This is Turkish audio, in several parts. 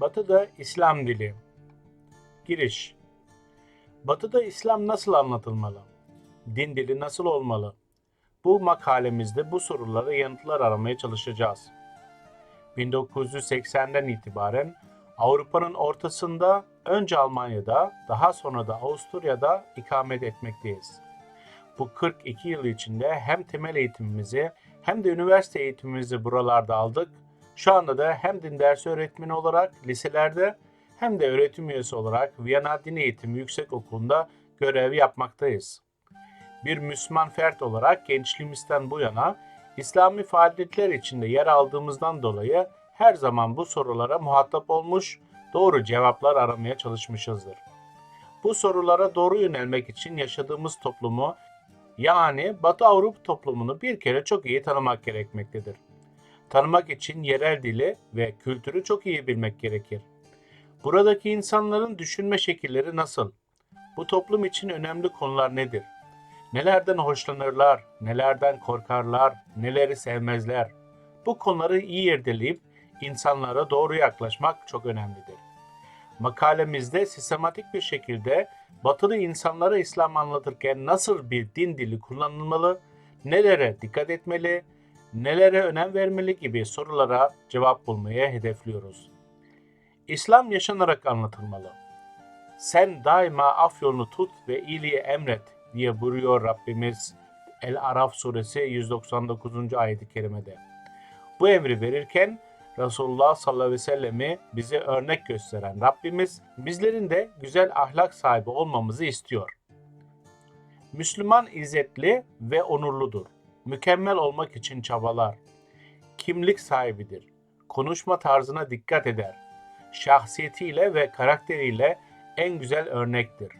Batı'da İslam dili. Giriş. Batı'da İslam nasıl anlatılmalı? Din dili nasıl olmalı? Bu makalemizde bu sorulara yanıtlar aramaya çalışacağız. 1980'den itibaren Avrupa'nın ortasında önce Almanya'da, daha sonra da Avusturya'da ikamet etmekteyiz. Bu 42 yıl içinde hem temel eğitimimizi hem de üniversite eğitimimizi buralarda aldık. Şu anda da hem din dersi öğretmeni olarak liselerde hem de öğretim üyesi olarak Viyana Din Eğitimi Yüksek Okulu'nda görev yapmaktayız. Bir Müslüman fert olarak gençliğimizden bu yana İslami faaliyetler içinde yer aldığımızdan dolayı her zaman bu sorulara muhatap olmuş, doğru cevaplar aramaya çalışmışızdır. Bu sorulara doğru yönelmek için yaşadığımız toplumu yani Batı Avrupa toplumunu bir kere çok iyi tanımak gerekmektedir. Tanımak için yerel dili ve kültürü çok iyi bilmek gerekir. Buradaki insanların düşünme şekilleri nasıl? Bu toplum için önemli konular nedir? Nelerden hoşlanırlar, nelerden korkarlar, neleri sevmezler? Bu konuları iyi irdeleyip insanlara doğru yaklaşmak çok önemlidir. Makalemizde sistematik bir şekilde batılı insanlara İslam anlatırken nasıl bir din dili kullanılmalı, nelere dikkat etmeli, nelere önem vermeli gibi sorulara cevap bulmaya hedefliyoruz. İslam yaşanarak anlatılmalı. Sen daima af yolunu tut ve iyiliği emret diye buyuruyor Rabbimiz El-Araf suresi 199. ayet-i kerimede. Bu emri verirken Resulullah sallallahu aleyhi ve sellemi bize örnek gösteren Rabbimiz bizlerin de güzel ahlak sahibi olmamızı istiyor. Müslüman izzetli ve onurludur. Mükemmel olmak için çabalar. Kimlik sahibidir. Konuşma tarzına dikkat eder. Şahsiyetiyle ve karakteriyle en güzel örnektir.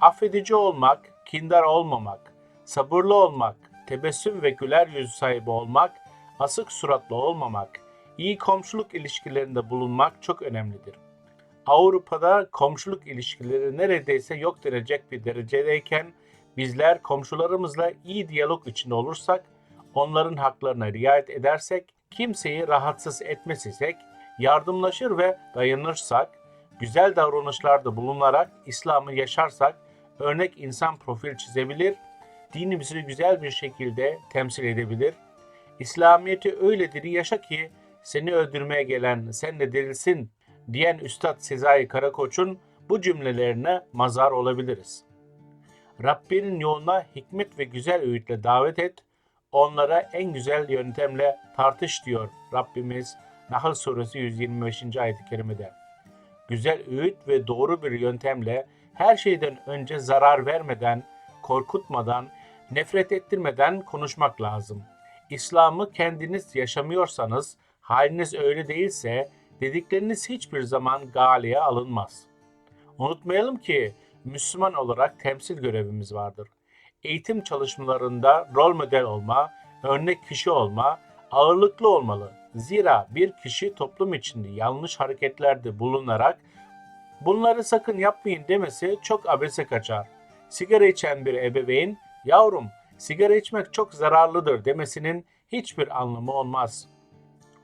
Affedici olmak, kindar olmamak, sabırlı olmak, tebessüm ve güler yüz sahibi olmak, asık suratlı olmamak, iyi komşuluk ilişkilerinde bulunmak çok önemlidir. Avrupa'da komşuluk ilişkileri neredeyse yok denecek bir derecedeyken bizler komşularımızla iyi diyalog içinde olursak, onların haklarına riayet edersek, kimseyi rahatsız etmesizsek, yardımlaşır ve dayanırsak, güzel davranışlarda bulunarak İslam'ı yaşarsak örnek insan profil çizebilir, dinimizi güzel bir şekilde temsil edebilir. İslamiyeti öyle diri yaşa ki seni öldürmeye gelen sen de dirilsin diyen Üstad Sezai Karakoç'un bu cümlelerine mazar olabiliriz. Rabbinin yoluna hikmet ve güzel öğütle davet et, onlara en güzel yöntemle tartış diyor Rabbimiz Nahl suresi 125. ayet-i kerimede. Güzel öğüt ve doğru bir yöntemle her şeyden önce zarar vermeden, korkutmadan, nefret ettirmeden konuşmak lazım. İslam'ı kendiniz yaşamıyorsanız, haliniz öyle değilse dedikleriniz hiçbir zaman galeye alınmaz. Unutmayalım ki Müslüman olarak temsil görevimiz vardır. Eğitim çalışmalarında rol model olma, örnek kişi olma, ağırlıklı olmalı. Zira bir kişi toplum içinde yanlış hareketlerde bulunarak bunları sakın yapmayın demesi çok abese kaçar. Sigara içen bir ebeveyn, yavrum sigara içmek çok zararlıdır demesinin hiçbir anlamı olmaz.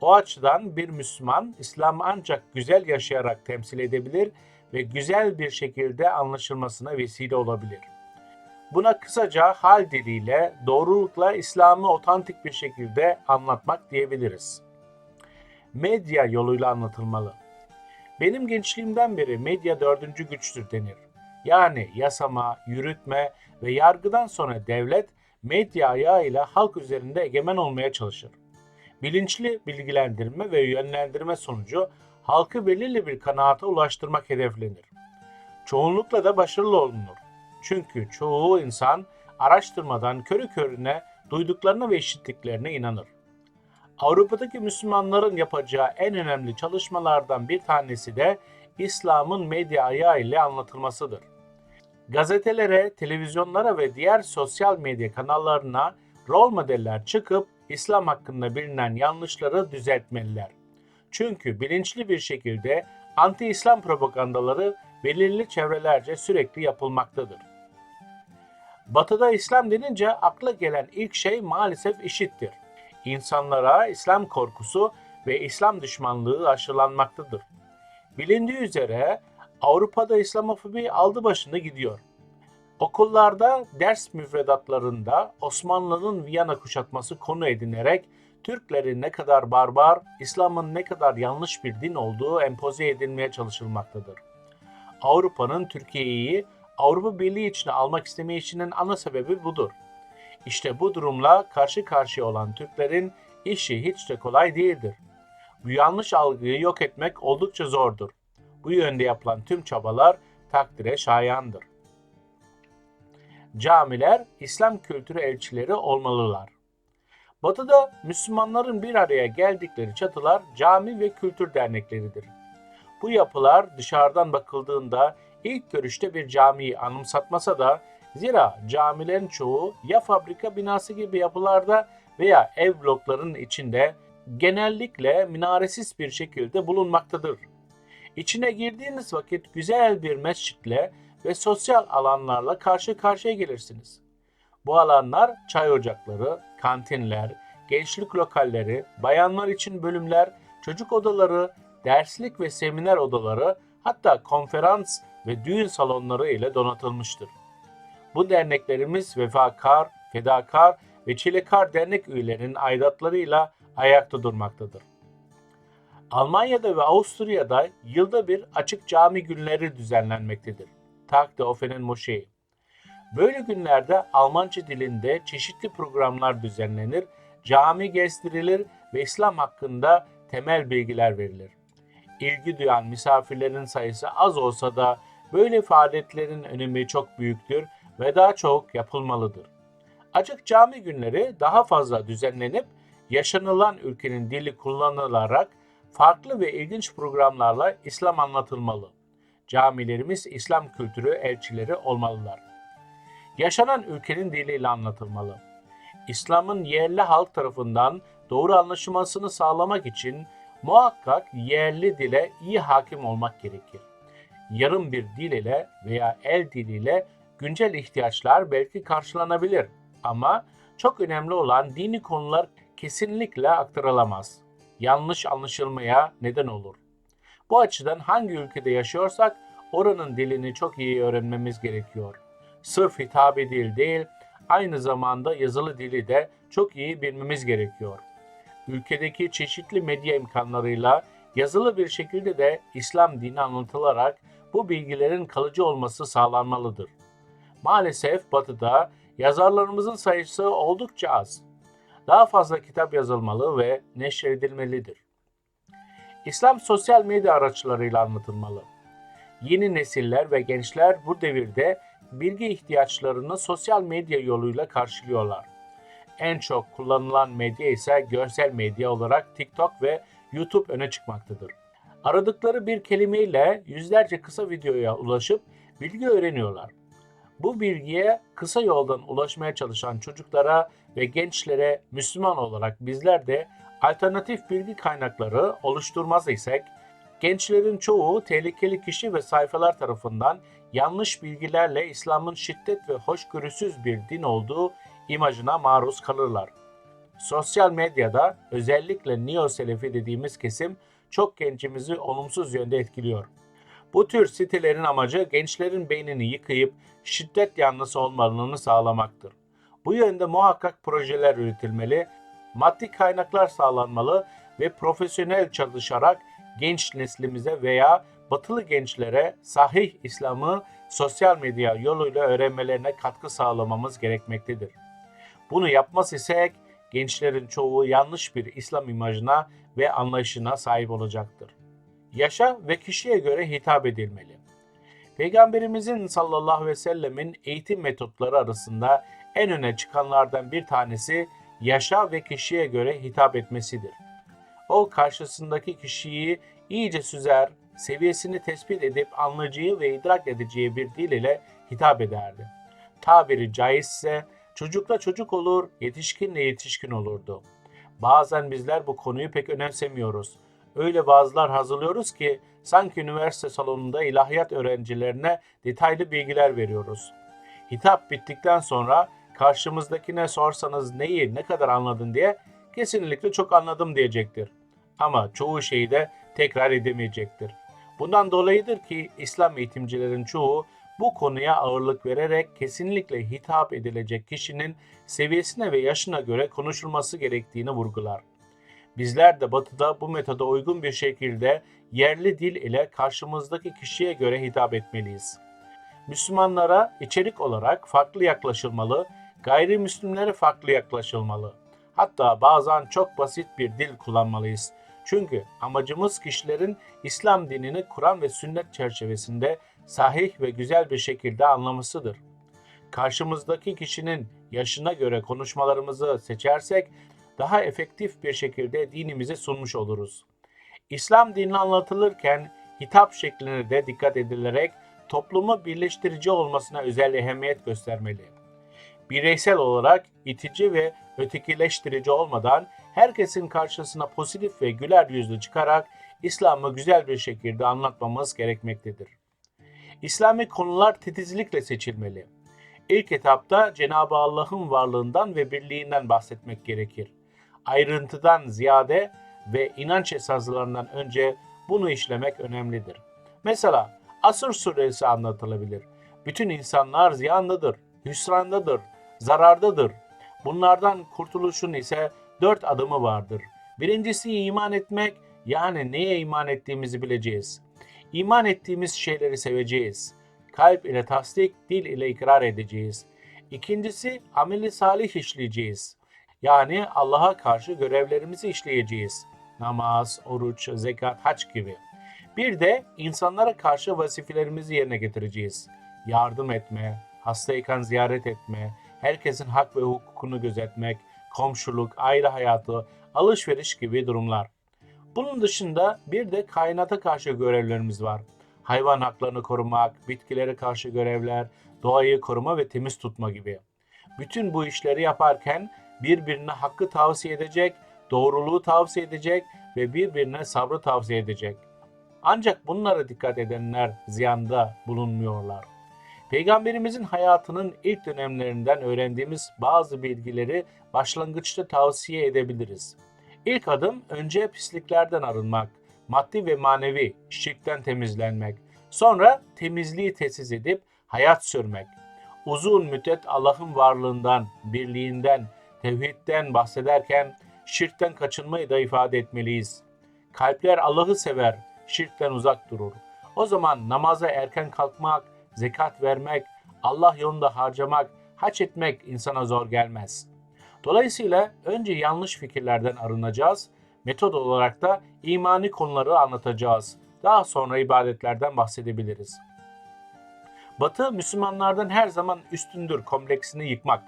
O açıdan bir Müslüman İslam'ı ancak güzel yaşayarak temsil edebilir ve güzel bir şekilde anlaşılmasına vesile olabilir. Buna kısaca hal diliyle, doğrulukla İslam'ı otantik bir şekilde anlatmak diyebiliriz. Medya yoluyla anlatılmalı. Benim gençliğimden beri medya dördüncü güçtür denir. Yani yasama, yürütme ve yargıdan sonra devlet medya ayağıyla halk üzerinde egemen olmaya çalışır. Bilinçli bilgilendirme ve yönlendirme sonucu halkı belirli bir kanaata ulaştırmak hedeflenir. Çoğunlukla da başarılı olunur. Çünkü çoğu insan araştırmadan körü körüne duyduklarına ve işittiklerine inanır. Avrupa'daki Müslümanların yapacağı en önemli çalışmalardan bir tanesi de İslam'ın medya ayağı ile anlatılmasıdır. Gazetelere, televizyonlara ve diğer sosyal medya kanallarına rol modeller çıkıp İslam hakkında bilinen yanlışları düzeltmeliler. Çünkü bilinçli bir şekilde anti-İslam propagandaları belirli çevrelerce sürekli yapılmaktadır. Batı'da İslam denince akla gelen ilk şey maalesef işittir. İnsanlara İslam korkusu ve İslam düşmanlığı aşılanmaktadır. Bilindiği üzere Avrupa'da İslamofobi aldı başını gidiyor. Okullarda ders müfredatlarında Osmanlı'nın Viyana kuşatması konu edinerek Türklerin ne kadar barbar, İslam'ın ne kadar yanlış bir din olduğu empoze edilmeye çalışılmaktadır. Avrupa'nın Türkiye'yi Avrupa Birliği içine almak istemeyişinin ana sebebi budur. İşte bu durumla karşı karşıya olan Türklerin işi hiç de kolay değildir. Bu yanlış algıyı yok etmek oldukça zordur. Bu yönde yapılan tüm çabalar takdire şayandır. Camiler İslam kültürü elçileri olmalılar. Batı'da Müslümanların bir araya geldikleri çatılar cami ve kültür dernekleridir. Bu yapılar dışarıdan bakıldığında ilk görüşte bir camiyi anımsatmasa da zira camilerin çoğu ya fabrika binası gibi yapılarda veya ev bloklarının içinde genellikle minaresiz bir şekilde bulunmaktadır. İçine girdiğiniz vakit güzel bir mescitle ve sosyal alanlarla karşı karşıya gelirsiniz. Bu alanlar çay ocakları, kantinler, gençlik lokalleri, bayanlar için bölümler, çocuk odaları, derslik ve seminer odaları, hatta konferans ve düğün salonları ile donatılmıştır. Bu derneklerimiz vefakar, fedakar ve çilekar dernek üyelerinin aidatlarıyla ayakta durmaktadır. Almanya'da ve Avusturya'da yılda bir açık cami günleri düzenlenmektedir. Tag der offenen Moschee. Böyle günlerde Almanca dilinde çeşitli programlar düzenlenir, cami gezdirilir ve İslam hakkında temel bilgiler verilir. İlgi duyan misafirlerin sayısı az olsa da böyle faaliyetlerin önemi çok büyüktür ve daha çok yapılmalıdır. Açık cami günleri daha fazla düzenlenip yaşanılan ülkenin dili kullanılarak farklı ve ilginç programlarla İslam anlatılmalı. Camilerimiz İslam kültürü elçileri olmalılar. Yaşanan ülkenin diliyle anlatılmalı. İslam'ın yerli halk tarafından doğru anlaşılmasını sağlamak için muhakkak yerli dile iyi hakim olmak gerekir. Yarım bir dil ile veya el diliyle güncel ihtiyaçlar belki karşılanabilir ama çok önemli olan dini konular kesinlikle aktarılamaz. Yanlış anlaşılmaya neden olur. Bu açıdan hangi ülkede yaşıyorsak oranın dilini çok iyi öğrenmemiz gerekiyor. Sırf hitabi dil değil, aynı zamanda yazılı dili de çok iyi bilmemiz gerekiyor. Ülkedeki çeşitli medya imkanlarıyla yazılı bir şekilde de İslam dini anlatılarak bu bilgilerin kalıcı olması sağlanmalıdır. Maalesef Batı'da yazarlarımızın sayısı oldukça az. Daha fazla kitap yazılmalı ve neşredilmelidir. İslam sosyal medya araçlarıyla anlatılmalı. Yeni nesiller ve gençler bu devirde bilgi ihtiyaçlarını sosyal medya yoluyla karşılıyorlar. En çok kullanılan medya ise görsel medya olarak TikTok ve YouTube öne çıkmaktadır. Aradıkları bir kelimeyle yüzlerce kısa videoya ulaşıp bilgi öğreniyorlar. Bu bilgiye kısa yoldan ulaşmaya çalışan çocuklara ve gençlere Müslüman olarak bizler de alternatif bilgi kaynakları oluşturmaz isek, gençlerin çoğu tehlikeli kişi ve sayfalar tarafından yanlış bilgilerle İslam'ın şiddet ve hoşgörüsüz bir din olduğu imajına maruz kalırlar. Sosyal medyada özellikle Neo Selefi dediğimiz kesim çok gencimizi olumsuz yönde etkiliyor. Bu tür sitelerin amacı gençlerin beynini yıkayıp şiddet yanlısı olmalarını sağlamaktır. Bu yönde muhakkak projeler üretilmeli, maddi kaynaklar sağlanmalı ve profesyonel çalışarak genç neslimize veya batılı gençlere sahih İslam'ı sosyal medya yoluyla öğrenmelerine katkı sağlamamız gerekmektedir. Bunu yapmaz isek gençlerin çoğu yanlış bir İslam imajına ve anlayışına sahip olacaktır. Yaşa ve kişiye göre hitap edilmeli. Peygamberimizin sallallahu ve sellemin eğitim metotları arasında en öne çıkanlardan bir tanesi yaşa ve kişiye göre hitap etmesidir. O karşısındaki kişiyi iyice süzer, seviyesini tespit edip anlayacağı ve idrak edeceği bir dil ile hitap ederdi. Tabiri caizse çocukla çocuk olur, yetişkinle yetişkin olurdu. Bazen bizler bu konuyu pek önemsemiyoruz. Öyle vaazlar hazırlıyoruz ki sanki üniversite salonunda ilahiyat öğrencilerine detaylı bilgiler veriyoruz. Hitap bittikten sonra karşımızdakine sorsanız neyi ne kadar anladın diye kesinlikle çok anladım diyecektir. Ama çoğu şeyi de tekrar edemeyecektir. Bundan dolayıdır ki İslam eğitimcilerin çoğu bu konuya ağırlık vererek kesinlikle hitap edilecek kişinin seviyesine ve yaşına göre konuşulması gerektiğini vurgular. Bizler de batıda bu metoda uygun bir şekilde yerli dil ile karşımızdaki kişiye göre hitap etmeliyiz. Müslümanlara içerik olarak farklı yaklaşılmalı, gayrimüslimlere farklı yaklaşılmalı. Hatta bazen çok basit bir dil kullanmalıyız. Çünkü amacımız kişilerin İslam dinini Kur'an ve sünnet çerçevesinde sahih ve güzel bir şekilde anlamasıdır. Karşımızdaki kişinin yaşına göre konuşmalarımızı seçersek daha efektif bir şekilde dinimizi sunmuş oluruz. İslam dini anlatılırken hitap şekline de dikkat edilerek toplumu birleştirici olmasına özel ehemmiyet göstermeli. Bireysel olarak itici ve ötekileştirici olmadan herkesin karşısına pozitif ve güler yüzlü çıkarak İslam'ı güzel bir şekilde anlatmamız gerekmektedir. İslami konular titizlikle seçilmeli. İlk etapta Cenab-ı Allah'ın varlığından ve birliğinden bahsetmek gerekir. Ayrıntıdan ziyade ve inanç esaslarından önce bunu işlemek önemlidir. Mesela Asır suresi anlatılabilir. Bütün insanlar ziyandadır, hüsrandadır, zarardadır. Bunlardan kurtuluşun ise dört adımı vardır. Birincisi iman etmek, yani neye iman ettiğimizi bileceğiz. İman ettiğimiz şeyleri seveceğiz. Kalp ile tasdik, dil ile ikrar edeceğiz. İkincisi ameli salih işleyeceğiz. Yani Allah'a karşı görevlerimizi işleyeceğiz. Namaz, oruç, zekat, haç gibi. Bir de insanlara karşı vazifelerimizi yerine getireceğiz. Yardım etme, hastayken ziyaret etme, herkesin hak ve hukukunu gözetmek, komşuluk, aile hayatı, alışveriş gibi durumlar. Bunun dışında bir de kainata karşı görevlerimiz var. Hayvan haklarını korumak, bitkilere karşı görevler, doğayı koruma ve temiz tutma gibi. Bütün bu işleri yaparken birbirine hakkı tavsiye edecek, doğruluğu tavsiye edecek ve birbirine sabrı tavsiye edecek. Ancak bunlara dikkat edenler ziyanda bulunmuyorlar. Peygamberimizin hayatının ilk dönemlerinden öğrendiğimiz bazı bilgileri başlangıçta tavsiye edebiliriz. İlk adım önce pisliklerden arınmak, maddi ve manevi şirkten temizlenmek, sonra temizliği tesis edip hayat sürmek. Uzun müddet Allah'ın varlığından, birliğinden, tevhidden bahsederken şirkten kaçınmayı da ifade etmeliyiz. Kalpler Allah'ı sever, şirkten uzak durur. O zaman namaza erken kalkmak, zekat vermek, Allah yolunda harcamak, haç etmek insana zor gelmez. Dolayısıyla önce yanlış fikirlerden arınacağız, metod olarak da imani konuları anlatacağız. Daha sonra ibadetlerden bahsedebiliriz. Batı Müslümanlardan her zaman üstündür kompleksini yıkmak.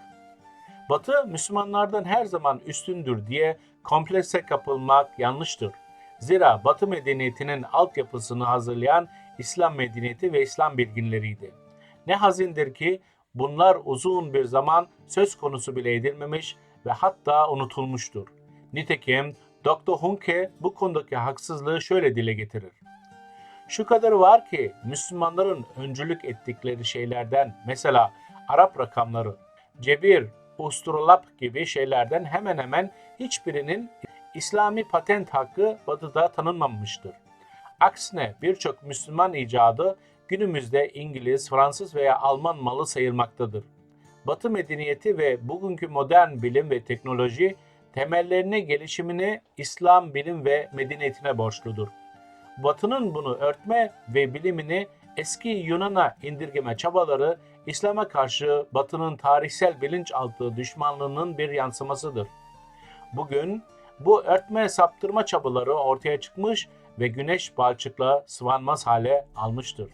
Batı Müslümanlardan her zaman üstündür diye komplekse kapılmak yanlıştır. Zira Batı medeniyetinin altyapısını hazırlayan İslam medeniyeti ve İslam bilginleriydi. Ne hazindir ki bunlar uzun bir zaman söz konusu bile edilmemiş ve hatta unutulmuştur. Nitekim Dr. Hunke bu konudaki haksızlığı şöyle dile getirir. Şu kadar var ki Müslümanların öncülük ettikleri şeylerden mesela Arap rakamları, cebir, usturlap gibi şeylerden hemen hemen hiçbirinin İslami patent hakkı Batı'da tanınmamıştır. Aksine birçok Müslüman icadı günümüzde İngiliz, Fransız veya Alman malı sayılmaktadır. Batı medeniyeti ve bugünkü modern bilim ve teknoloji temellerini gelişimini İslam bilim ve medeniyetine borçludur. Batı'nın bunu örtme ve bilimini eski Yunan'a indirgeme çabaları İslam'a karşı Batı'nın tarihsel bilinçaltı düşmanlığının bir yansımasıdır. Bugün bu örtme saptırma çabaları ortaya çıkmış ve güneş balçıkla sıvanmaz hale almıştır.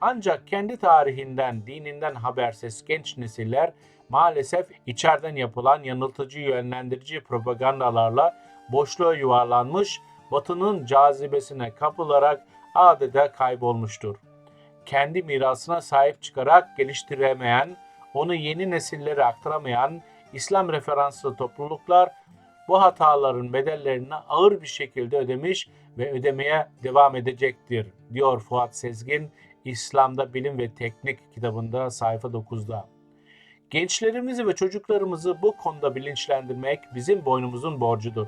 Ancak kendi tarihinden, dininden habersiz genç nesiller maalesef içeriden yapılan yanıltıcı yönlendirici propagandalarla boşluğa yuvarlanmış, batının cazibesine kapılarak adeta kaybolmuştur. Kendi mirasına sahip çıkarak geliştiremeyen, onu yeni nesillere aktaramayan İslam referanslı topluluklar bu hataların bedellerini ağır bir şekilde ödemiş ve ödemeye devam edecektir, diyor Fuat Sezgin İslam'da Bilim ve Teknik kitabında sayfa 9'da. Gençlerimizi ve çocuklarımızı bu konuda bilinçlendirmek bizim boynumuzun borcudur.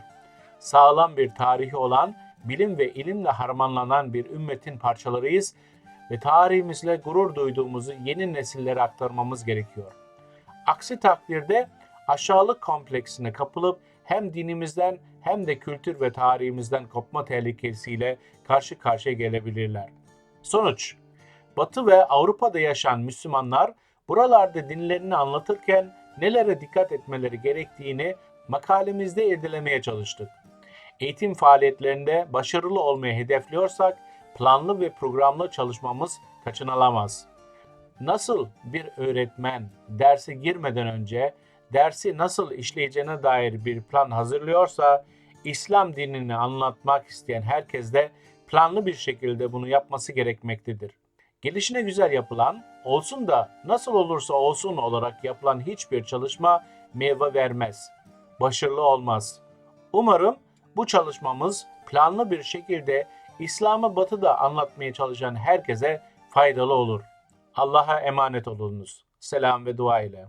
Sağlam bir tarihi olan bilim ve ilimle harmanlanan bir ümmetin parçalarıyız ve tarihimizle gurur duyduğumuzu yeni nesillere aktarmamız gerekiyor. Aksi takdirde aşağılık kompleksine kapılıp hem dinimizden hem de kültür ve tarihimizden kopma tehlikesiyle karşı karşıya gelebilirler. Sonuç Batı ve Avrupa'da yaşayan Müslümanlar buralarda dinlerini anlatırken nelere dikkat etmeleri gerektiğini makalemizde irdelemeye çalıştık. Eğitim faaliyetlerinde başarılı olmayı hedefliyorsak planlı ve programlı çalışmamız kaçınılamaz. Nasıl bir öğretmen derse girmeden önce dersi nasıl işleyeceğine dair bir plan hazırlıyorsa İslam dinini anlatmak isteyen herkes de planlı bir şekilde bunu yapması gerekmektedir. Gelişine güzel yapılan, olsun da nasıl olursa olsun olarak yapılan hiçbir çalışma meyve vermez. Başarılı olmaz. Umarım bu çalışmamız planlı bir şekilde İslam'ı batıda anlatmaya çalışan herkese faydalı olur. Allah'a emanet olunuz. Selam ve dua ile.